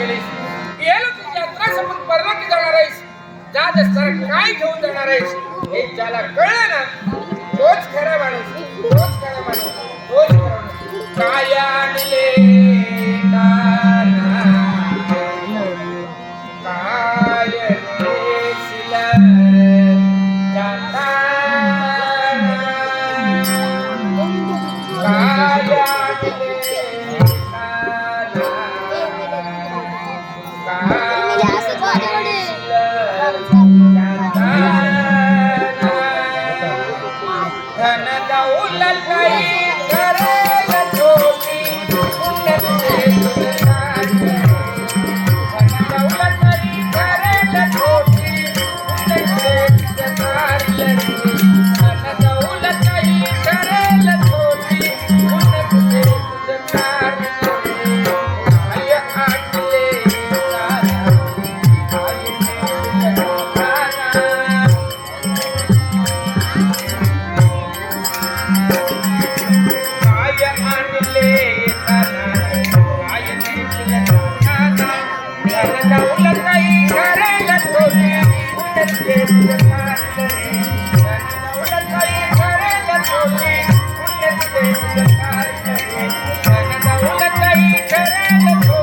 केलीस? याला तू यात्रा संपून परलोकी जाणार आहेस? जा सर काय घेऊन जाणार आहेस? हे ज्याला कळलं ना तोच खरा माणूस तोच खरा माणूस तोच खरा माणूस. काय आणले Right. Thank you.